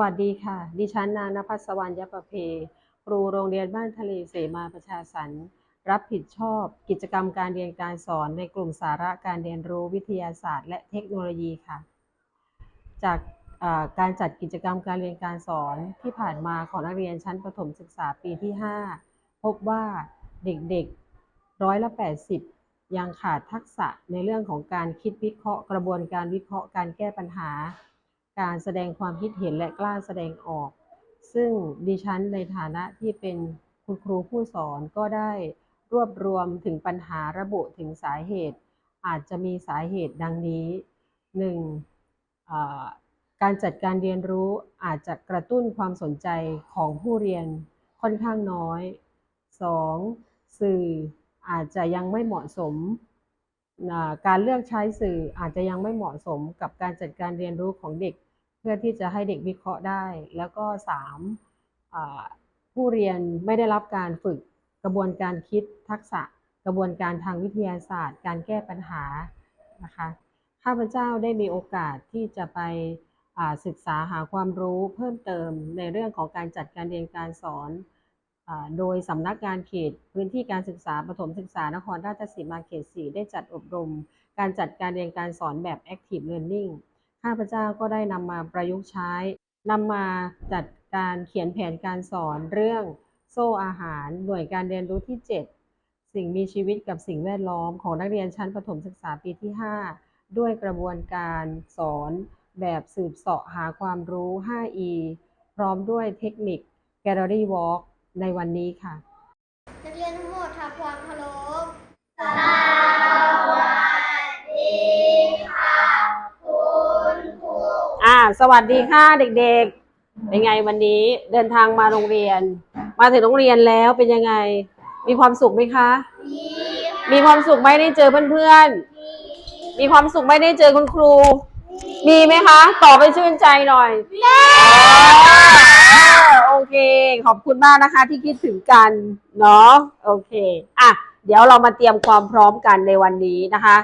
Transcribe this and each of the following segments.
วัสดีค่ะ ดิฉันนานภัสวรรณยประเพ ครูโรงเรียนบ้านทะเลเสมาประชาสรรค์รับผิดชอบกิจกรรมการเรียนการสอนในกลุ่มสาระการเรียนรู้วิทยาศาสตร์ และเทคโนโลยีค่ะ จากการจัดกิจกรรมการเรียนการสอนที่ผ่านมาของนักเรียนชั้นประถมศึกษาปีที่ 5 พบว่าเด็กๆร้อยละ80 ยังขาดทักษะในเรื่องของการคิดวิเคราะห์ กระบวนการวิเคราะห์การแก้ปัญหา การแสดงความคิดเห็นและกล้าแสดงออก ซึ่งดิฉันในฐานะที่เป็นคุณครูผู้สอนก็ได้รวบรวมถึงปัญหาระบุถึงสาเหตุ อาจจะมีสาเหตุดังนี้ 1. อ่าการจัดการเรียนรู้อาจจะกระตุ้นความสนใจของผู้เรียนค่อนข้างน้อย 2. สื่ออาจจะยังไม่เหมาะสม การเลือกใช้สื่ออาจจะยังไม่เหมาะสมกับการจัดการเรียนรู้ของเด็ก เพื่อที่จะให้เด็กวิเคราะห์ได้ แล้วก็ 3. ผู้เรียนไม่ได้รับการฝึกกระบวนการคิดทักษะกระบวนการทางวิทยาศาสตร์ การแก้ปัญหานะคะข้าพเจ้าได้มีโอกาสที่จะไปศึกษาหาความรู้เพิ่มเติมในเรื่องของการจัดการเรียนการสอน โดยสำนักงานเขตพื้นที่การศึกษาประถมศึกษานครราชสีมาเขต 4 ได้จัดอบรม การจัดการเรียนการสอนแบบ Active Learning ข้าพเจ้าก็ได้นำมาประยุกต์ใช้นำมาจัดการเขียนแผนการสอนเรื่องโซ่อาหาร หน่วยการเรียนรู้ที่ 7 สิ่งมีชีวิตกับสิ่งแวดล้อมของนักเรียนชั้นประถมศึกษาปีที่ 5 ด้วยกระบวนการสอนแบบสืบเสาะหาความรู้ 5E พร้อมด้วยเทคนิค Gallery Walk ในวันนี้ค่ะ นักเรียนทั้งหมดทำความเคารพอ่า สวัสดีค่ะเด็กๆ เป็นไงวันนี้เดินทางมาโรงเรียน มาถึงโรงเรียนแล้วเป็นยังไง มีความสุขไหมคะ มีมีความสุขไหมได้เจอเพื่อนๆ มีความสุขไหมได้เจอคุณครู มีไหมคะ ตอบไปชื่นใจหน่อยอ๋อ โอเค ขอบคุณมากนะคะที่คิดถึงกันเนาะโอเคอะเดี๋ยวเรามาเตรียมความพร้อมกันในวันนี้นะคะ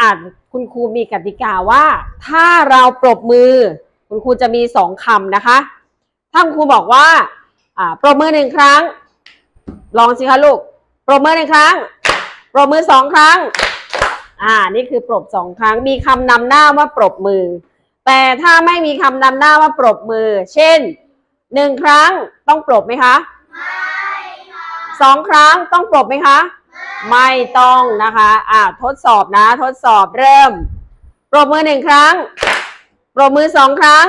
อ่านคุณครูมีกติกาว่า ถ้าเราปรบมือ คุณครูจะมีสองคำนะคะ ถ้าคุณครูบอกว่าอ่าปรบมือหนึ่งครั้ง ลองสิคะลูก ปรบมือหนึ่งครั้ง ปรบมือสองครั้ง อ่า นี่คือปรบสองครั้ง มีคำนำหน้าว่าปรบมือ แต่ถ้าไม่มีคำนำหน้าว่าปรบมือ เช่น หนึ่งครั้งต้องปรบไหมคะสองครั้งต้องปรบไหมคะ ไม่ต้องนะคะอ่าทดสอบนะ ทดสอบเริ่ม ปรบมือหนึ่งครั้ง ปรบมือสองครั้ง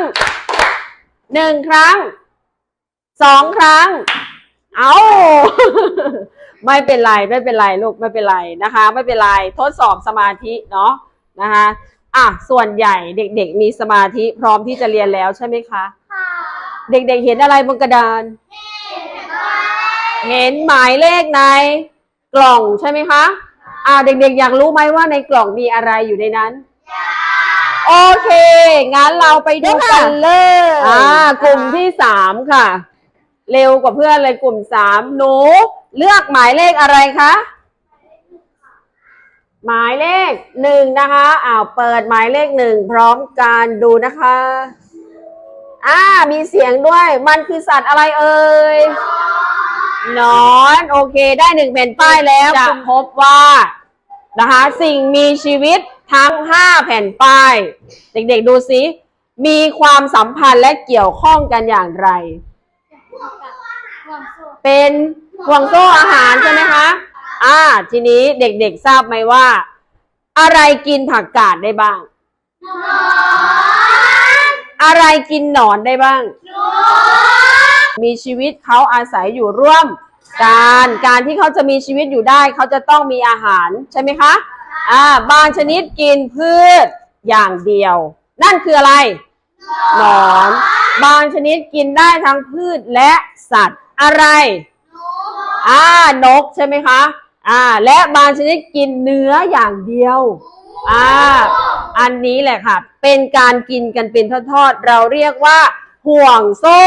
หนึ่งครั้งสองครั้ง เอาไม่เป็นไรไม่เป็นไรลูกไม่เป็นไรนะคะ ไม่เป็นไรทดสอบสมาธิเนาะนะคะอะส่วนใหญ่เด็กๆมีสมาธิพร้อมที่จะเรียนแล้วใช่ไหมคะ เด็กๆเห็นอะไรบนกระดาน เห็นหมายเลขในกล่องใช่ไหมคะ อ่าเด็กๆ อยากรู้ไหมว่าในกล่องมีอะไรอยู่ในนั้น โอเค งั้นเราไปดูกันเลย อ่ากลุ่มที่สามค่ะ เร็วกว่าเพื่อนเลยกลุ่มสามหนู เลือกหมายเลขอะไรคะ หมายเลขหนึ่งนะคะ อ้าวเปิดหมายเลขหนึ่งพร้อมกันดูนะคะ อ่า มีเสียงด้วย มันคือสัตว์อะไรเอ่ยหนอน โอเค ได้หนึ่งแผ่นป้ายแล้ว จะพบว่านะคะ สิ่งมีชีวิตทั้งห้าแผ่นป้าย เด็กๆดูสิ มีความสัมพันธ์และเกี่ยวข้องกันอย่างไรความสุขเป็นห่วงโซ่อาหารใช่ไหมคะ อ่า ทีนี้เด็กๆทราบไหมว่า อะไรกินผักกาดได้บ้าง อะไรกินหนอนได้บ้าง มีชีวิตเขาอาศัยอยู่ร่วมกันการที่เขาจะมีชีวิตอยู่ได้ เขาจะต้องมีอาหารใช่ไหมคะอ่าบางชนิดกินพืชอย่างเดียว นั่นคืออะไร หนอน บางชนิดกินได้ทั้งพืชและสัตว์อะไรอ่านกใช่ไหมคะอ่าและบางชนิดกินเนื้ออย่างเดียวอ่า อันนี้แหละค่ะ เป็นการกินกันเป็นทอดๆ เราเรียกว่าห่วงโซ่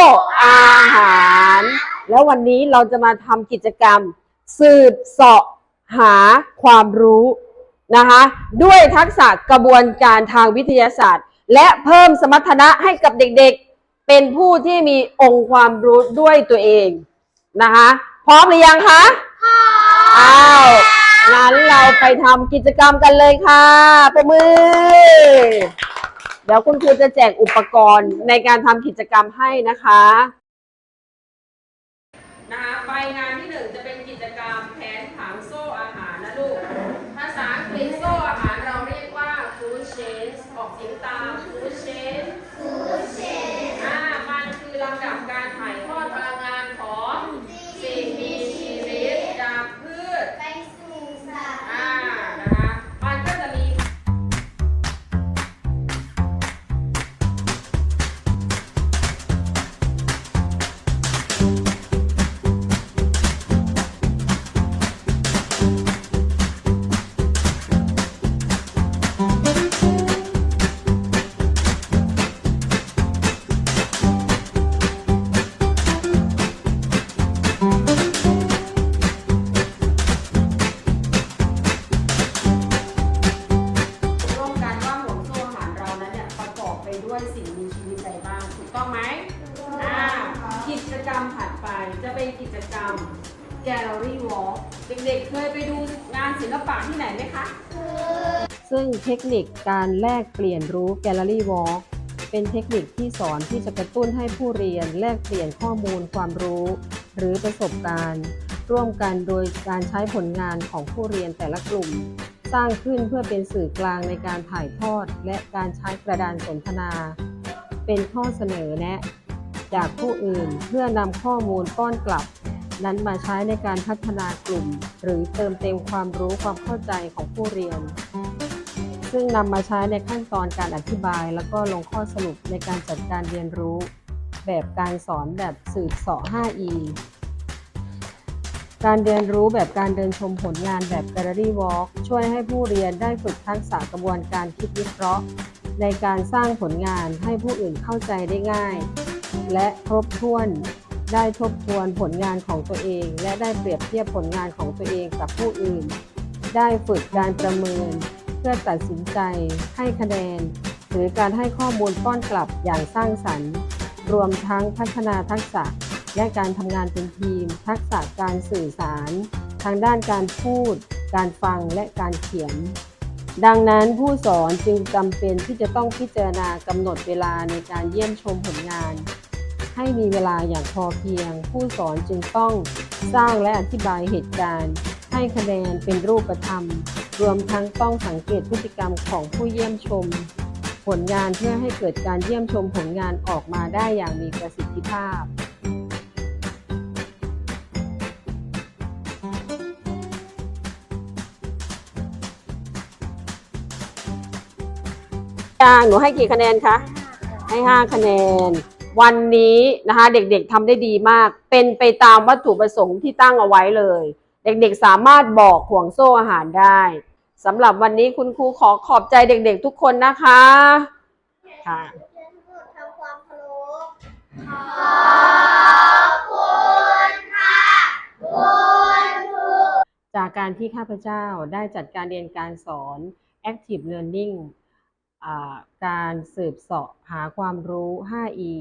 อาหาร แล้ววันนี้เราจะมาทำกิจกรรม สืบเสาะหาความรู้นะคะ ด้วยทักษะกระบวนการทางวิทยาศาสตร์ และเพิ่มสมรรถนะให้กับเด็กๆ เป็นผู้ที่มีองค์ความรู้ด้วยตัวเองนะคะ พร้อมหรือยังคะ อ้าวงั้นเราไปทำกิจกรรมกันเลยค่ะประมือ เดี๋ยวคุณครูจะแจกอุปกรณ์ในการทำกิจกรรมให้นะคะ นะคะใบงานที่หนึ่งจะเป็นกิจกรรม ด้วยสิ่งมีชีวิตใดบ้างถูกต้องไหมอ่ากิจกรรมถัดไปจะเป็นกิจกรรม Gallery Walk เด็กๆเคยไปดูงานศิลปะที่ไหนไหมคะซึ่งเทคนิคการแลกเปลี่ยนรู้ Gallery Walk เป็นเทคนิคที่สอนที่จะกระตุ้นให้ผู้เรียนแลกเปลี่ยนข้อมูลความรู้ หรือประสบการณ์ ร่วมกันโดยการใช้ผลงานของผู้เรียนแต่ละกลุ่ม สร้างขึ้นเพื่อเป็นสื่อกลางในการถ่ายทอด และการใช้กระดานสนทนา เป็นข้อเสนอแนะ จากผู้อื่นเพื่อนำข้อมูลป้อนกลับ นั้นมาใช้ในการพัฒนากลุ่ม หรือเติมเต็มความรู้ความเข้าใจของผู้เรียน ซึ่งนำมาใช้ในขั้นตอนการอธิบาย แล้วก็ลงข้อสรุปในการจัดการเรียนรู้ แบบการสอนแบบสืบเสาะ 5E การเรียนรู้แบบการเดินชมผลงานแบบ Gallery Walk ช่วยให้ผู้เรียนได้ฝึกทักษะกระบวนการคิดวิเคราะห์ ในการสร้างผลงานให้ผู้อื่นเข้าใจได้ง่าย และครบถ้วนได้ทบทวนผลงานของตัวเอง และได้เปรียบเทียบผลงานของตัวเองกับผู้อื่น ได้ฝึกการประเมิน เพื่อตัดสินใจ ให้คะแนน หรือการให้ข้อมูลป้อนกลับอย่างสร้างสรรค์ รวมทั้งพัฒนาทักษะ และการทำงานเป็นทีม ทักษะการสื่อสาร ทางด้านการพูด การฟังและการเขียน ดังนั้นผู้สอนจึงจำเป็นที่จะต้องพิจารณากำหนดเวลาในการเยี่ยมชมผลงาน ให้มีเวลาอย่างพอเพียง ผู้สอนจึงต้องสร้างและอธิบายเหตุการณ์ ให้คะแนนเป็นรูปธรรม รวมทั้งต้องสังเกตพฤติกรรมของผู้เยี่ยมชม ผลงานเพื่อให้เกิดการเยี่ยมชมผลงานออกมาได้อย่างมีประสิทธิภาพ ยางหนูให้กี่คะแนนคะให้5คะแนน วันนี้นะคะเด็กๆทำได้ดีมาก เป็นไปตามวัตถุประสงค์ที่ตั้งเอาไว้เลย เด็กๆสามารถบอกห่วงโซ่อาหารได้สำหรับวันนี้คุณครูขอขอบใจเด็กๆทุกคนนะคะค่ะเรียนทั้งหมดทำความเคารพขอบคุณค่ะคุณครูจากการที่ข้าพเจ้าได้จัดการเรียนการสอน Active Learning การสืบเสาะหาความรู้ 5E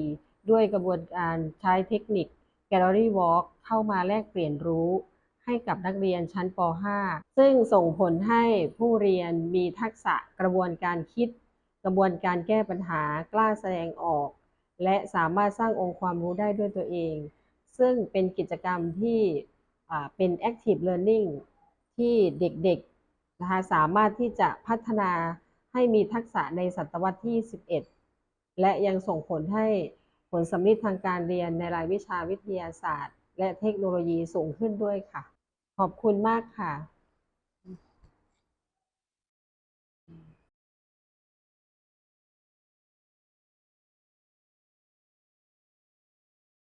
ด้วยกระบวนการใช้เทคนิค Gallery Walk เข้ามาแลกเปลี่ยนรู้ให้กับนักเรียนชั้นป .5 ซึ่งส่งผลให้ผู้เรียนมีทักษะกระบวนการคิด กระบวนการแก้ปัญหากล้าแสดงออก และสามารถสร้างองค์ความรู้ได้ด้วยตัวเอง ซึ่งเป็นกิจกรรมที่เป็น Active Learning ที่เด็กๆนะคะสามารถที่จะพัฒนา ให้มีทักษะในศตวรรษที่ 11 และยังส่งผลให้ผลสำลิดทางการเรียนในรายวิชาวิทยาศาสตร์ และเทคโนโลยีสูงขึ้นด้วยค่ะ ขอบคุณมากค่ะ